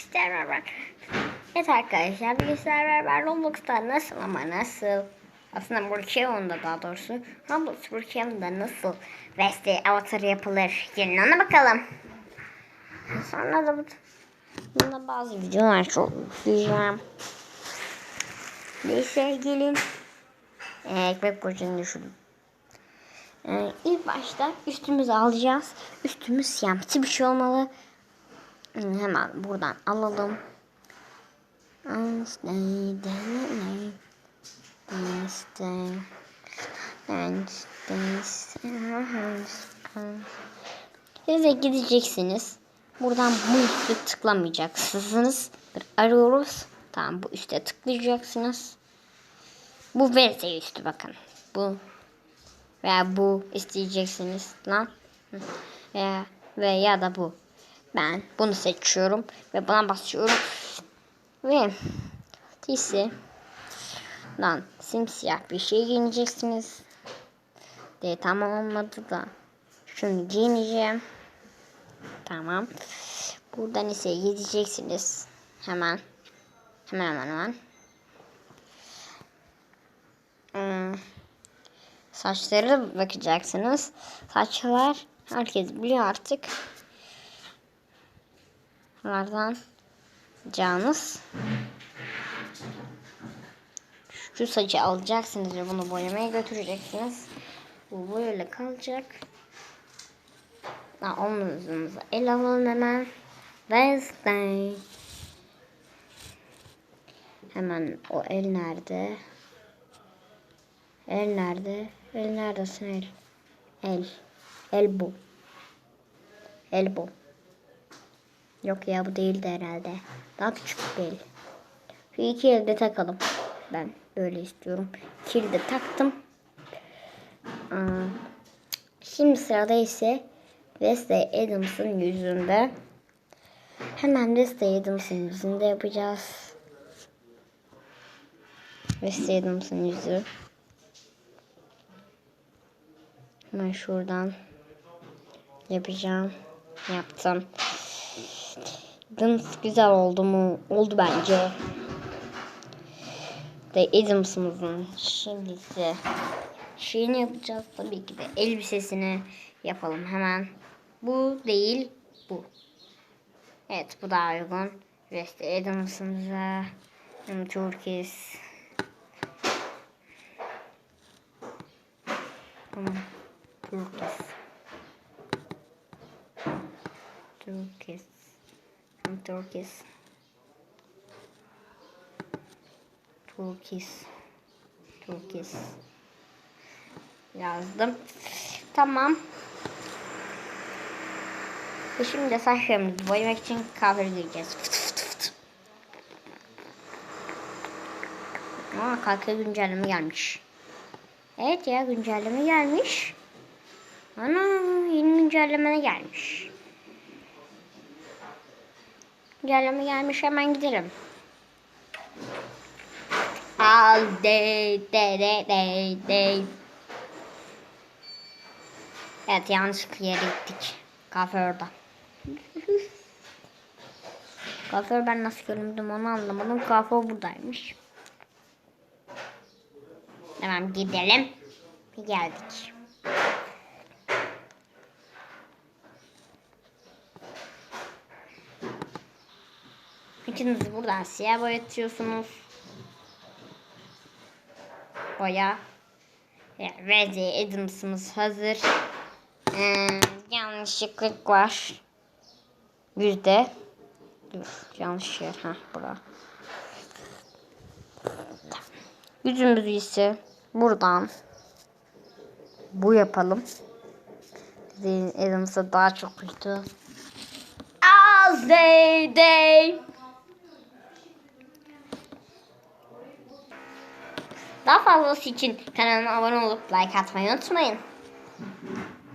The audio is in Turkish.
server var. Evet arkadaşlar bir server var. Roblox'ta nasıl ama nasıl? Aslında Brookhaven'da daha doğrusu. Roblox Brookhaven'da nasıl Vesti avatarı yapılır? Gelin ona bakalım. Sonra da bu bunda bazı videolar çok yükleyeceğim. Neyse gelin. Ee, ekmek burcunu düşürdüm. Ee, ilk başta üstümüzü alacağız. Üstümüz siyahsı bir şey olmalı. Hemen buradan alalım. Stay, stay, stay, Siz de gideceksiniz. Buradan bu üstü tıklamayacaksınız. Bir arıyoruz. Tamam bu üste tıklayacaksınız. Bu verse üstü bakın. Bu veya bu isteyeceksiniz lan. Veya veya da bu. Ben bunu seçiyorum ve buna basıyorum. Ve ise lan simsiyah bir şey giyineceksiniz. De tamam olmadı da şunu giyineceğim. Tamam. Buradan ise gideceksiniz. Hemen. Hemen hemen hemen. Hmm. Saçları bakacaksınız. Saçlar herkes biliyor artık. Bunlardan canınız. Şu saçı alacaksınız ve bunu boyamaya götüreceksiniz. Bu böyle kalacak. Ha, omuzumuza el alalım hemen. Wednesday. Hemen o el nerede? El nerede? El neredesin el? El. El bu. El bu. Yok ya bu değildi herhalde. Daha küçük bir. Şu iki elde takalım. Ben böyle istiyorum. İkili de taktım. Şimdi sırada ise Wesley Adams'ın yüzünde. Hemen Wesley Adams'ın yüzünde yapacağız. Wesley Adams'ın yüzü. Hemen şuradan yapacağım. Yaptım. Adams güzel oldu mu? Oldu bence. De Adams'ımızın şimdi ise şeyini yapacağız tabii ki de elbisesini yapalım hemen. Bu değil bu. Evet bu daha uygun. West Adams'ımıza Turkish Tamam. Turkish Turkish Turkish Turkish Turkish yazdım. Tamam. Ve şimdi saçlarımızı boyamak için kahve gireceğiz. Fıt fıt fıt. Aa kalka güncelleme gelmiş. Evet ya güncelleme gelmiş. Ana yeni güncelleme gelmiş. Güncelleme gelmiş hemen gidelim. Al de de de de de. Evet yanlışlıkla yere gittik. Kafe orada. Kafe ben nasıl göründüm onu anlamadım. Kafe buradaymış. Tamam gidelim. Geldik. İkiniz buradan siyah boyatıyorsunuz. Boya. Ready Adams'ımız hazır. Ee, yanlışlıklık var. Yüzde. Dur yanlış yer. Ha bura. Yüzümüzü ise buradan bu yapalım. Adams'a daha çok uydu. Az day day. Daha fazlası için kanalıma abone olup like atmayı unutmayın.